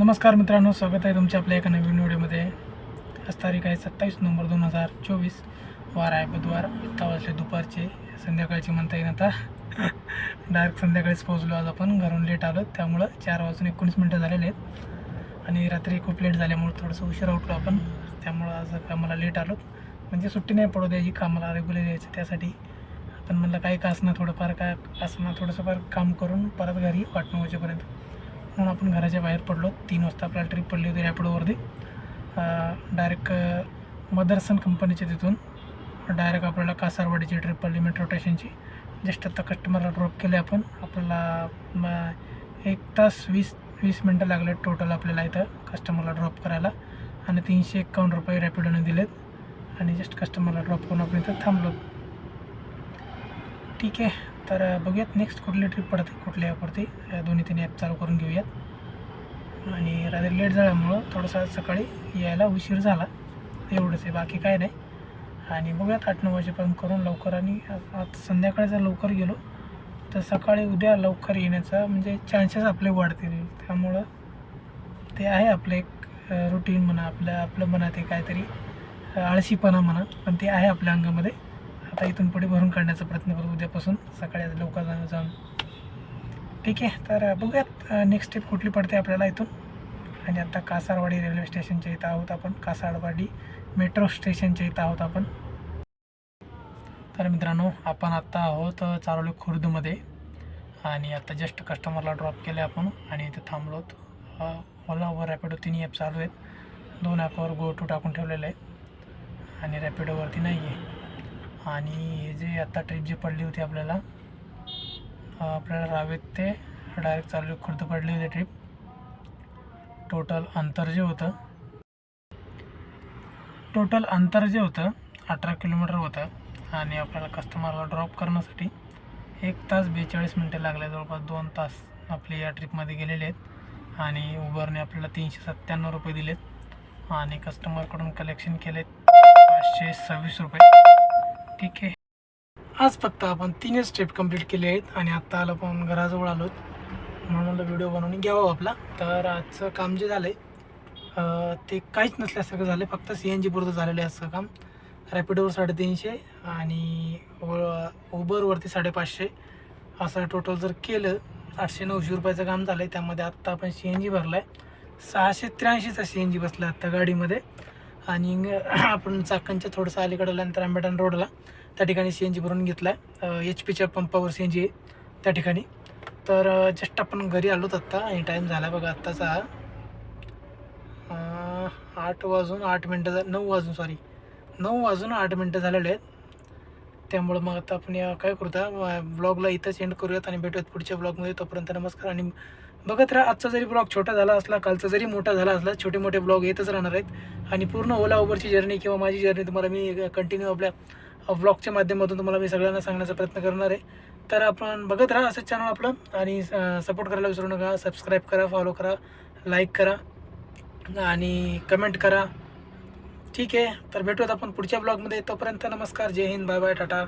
नमस्कार मित्रांनो स्वागत आहे तुमच्या आपल्या एका नवीन व्हिडिओमध्ये. आज तारीख आहे सत्तावीस नोव्हेंबर दोन हजार चोवीस. वार आहे बुधवार आत्ता वाजले दुपारचे. संध्याकाळची म्हणता येईन आता. डायरेक्ट संध्याकाळीच पोहोचलो आज आपण घरून लेट आलो त्यामुळं चार वाजून एकोणीस मिनटं झालेले आहेत. आणि रात्री खूप लेट झाल्यामुळं थोडंसं उशिरा उठलो आपण त्यामुळं आज कामाला लेट आलो म्हणजे सुट्टी नाही पडू द्यायची कामाला रेग्युलर यायचं त्यासाठी आपण म्हणलं काही का असणं थोडंफार काय असणं थोडंसं फार काम करून परत घरी आठ नऊ वाजेपर्यंत म्हणून आपण घराच्या बाहेर पडलो. तीन वाजता आपल्याला ट्रिप पडली होती रॅपिडोवरती डायरेक्ट मदरसन कंपनीच्या तिथून. डायरेक्ट आपल्याला कासारवाडीची ट्रिप पडली मेट्रो स्टेशनची जस्ट आता कस्टमरला ड्रॉप केले आपण. आपल्याला एक तास वीस वीस मिनटं लागले टोटल आपल्याला इथं कस्टमरला ड्रॉप करायला. आणि तीनशे एक्कावन्न रुपये रॅपिडोने दिलेत. आणि जस्ट कस्टमरला ड्रॉप करून आपण इथं थांबलो. ठीक आहे. तर बघूयात नेक्स्ट कुठली ट्रिप पडते कुठल्या ॲपवरती या दोन्ही तीन ॲप चालू करून घेऊयात. आणि रात्री लेट झाल्यामुळं थोडंसं सकाळी यायला उशीर झाला. एवढंच आहे बाकी काय नाही. आणि बघूयात आठ नऊ वाजेपर्यंत करून लवकर आणि आता संध्याकाळी जर लवकर गेलो तर सकाळी उद्या लवकर येण्याचा म्हणजे चान्सेस आपले वाढतील. त्यामुळं ते आहे आपलं एक रुटीन म्हणा आपलं आपलं म्हणा ते काहीतरी आळशीपणा म्हणा पण ते आहे आपल्या अंगामध्ये. आता इथून पुढे भरून काढण्याचा प्रयत्न करू उद्यापासून. सकाळी लवकर जाऊन जाऊन. ठीक आहे तर बघूयात नेक्स्ट स्टेप कुठली पडते आपल्याला इथून. आणि आता कासारवाडी रेल्वे स्टेशनच्या इथं आहोत आपण. कासारवाडी मेट्रो स्टेशनच्या इथं आहोत आपण. तर मित्रांनो आपण आत्ता आहोत चारोली खुर्दमध्ये. आणि आता जस्ट कस्टमरला ड्रॉप केले आपण. आणि इथे थांबलोत ओला व रॅपिडो तिन्ही ॲप चालू आहेत. दोन ॲपवर गो टू टाकून ठेवलेलं आहे आणि रॅपिडोवरती नाही आहे आणि हे जे आता ट्रिप जी पडली होती आपल्याला आपल्याला रावेत ते डायरेक्ट चालू खुर्द पडली होती ट्रिप टोटल अंतर जे होतं टोटल अंतर जे होतं अठरा किलोमीटर होतं आणि आपल्याला कस्टमरला ड्रॉप करण्यासाठी एक तास बेचाळीस मिनटं लागले. जवळपास दोन तास आपले या ट्रिपमध्ये गेलेले आहेत आणि उबरने आपल्याला तीनशे सत्त्याण्णव रुपये दिलेत आणि कस्टमरकडून कलेक्शन केलेत पाचशे सव्वीस रुपये. ठीक आहे. आज फक्त आपण तीनच स्टेप कंप्लीट केले आहेत आणि आत्ता आलो आपण घराजवळ आलोत म्हणून म्हणलं व्हिडिओ बनवून घ्यावा आपला. तर आजचं काम जे झालं आहे ते काहीच नसल्यासारखं झालं फक्त सी एन जी पुरतं झालेलं आहे असं काम. रॅपिडोवर साडेतीनशे आणि उबरवरती साडेपाचशे. असं टोटल जर केलं आठशे नऊशे रुपयाचं काम झालं आहे त्यामध्ये आत्ता आपण सी एन जी भरला आहे सहाशे त्र्याऐंशीचा सी एन जी बसला आत्ता गाडीमध्ये. आणि आपण चाकणच्या थोडंसं अलीकडं आल्यानंतर आंबेडन रोडला त्या ठिकाणी सी एन जी भरून घेतला आहे एच पीच्या पंपावर सी एन जी आहे त्या ठिकाणी. तर जस्ट आपण घरी आलोत आत्ता आणि टाईम झाला बघा आत्ताचा आठ वाजून आठ मिनटं झा नऊ वाजून सॉरी नऊ वाजून आठ मिनटं झालेले आहेत. त्यामुळं मग आता आपण या काय करूया ब्लॉगला इथंच एंड करूयात आणि भेटूयात पुढच्या ब्लॉगमध्ये तोपर्यंत नमस्कार आणि बघत राहा आजचा जरी ब्लॉग छोटा झाला असला कालचा जरी मोठा झाला असला छोटे मोठे ब्लॉग येतच राहणार आहेत. आणि पूर्ण ओला उबरची जर्नी किंवा माझी जर्नी तुम्हाला मी कंटिन्यू आपल्या ब्लॉगच्या माध्यमातून तुम्हाला मी सगळ्यांना सांगण्याचा प्रयत्न करणार आहे. तर आपण बघत राहा असंच चॅनल आपलं आणि सपोर्ट करायला विसरू नका. सबस्क्राईब करा फॉलो करा लाईक करा आणि कमेंट करा. ठीक आहे तर भेटूयात आपण पुढच्या ब्लॉगमध्ये. तोपर्यंत नमस्कार जय हिंद बाय बाय टाटा.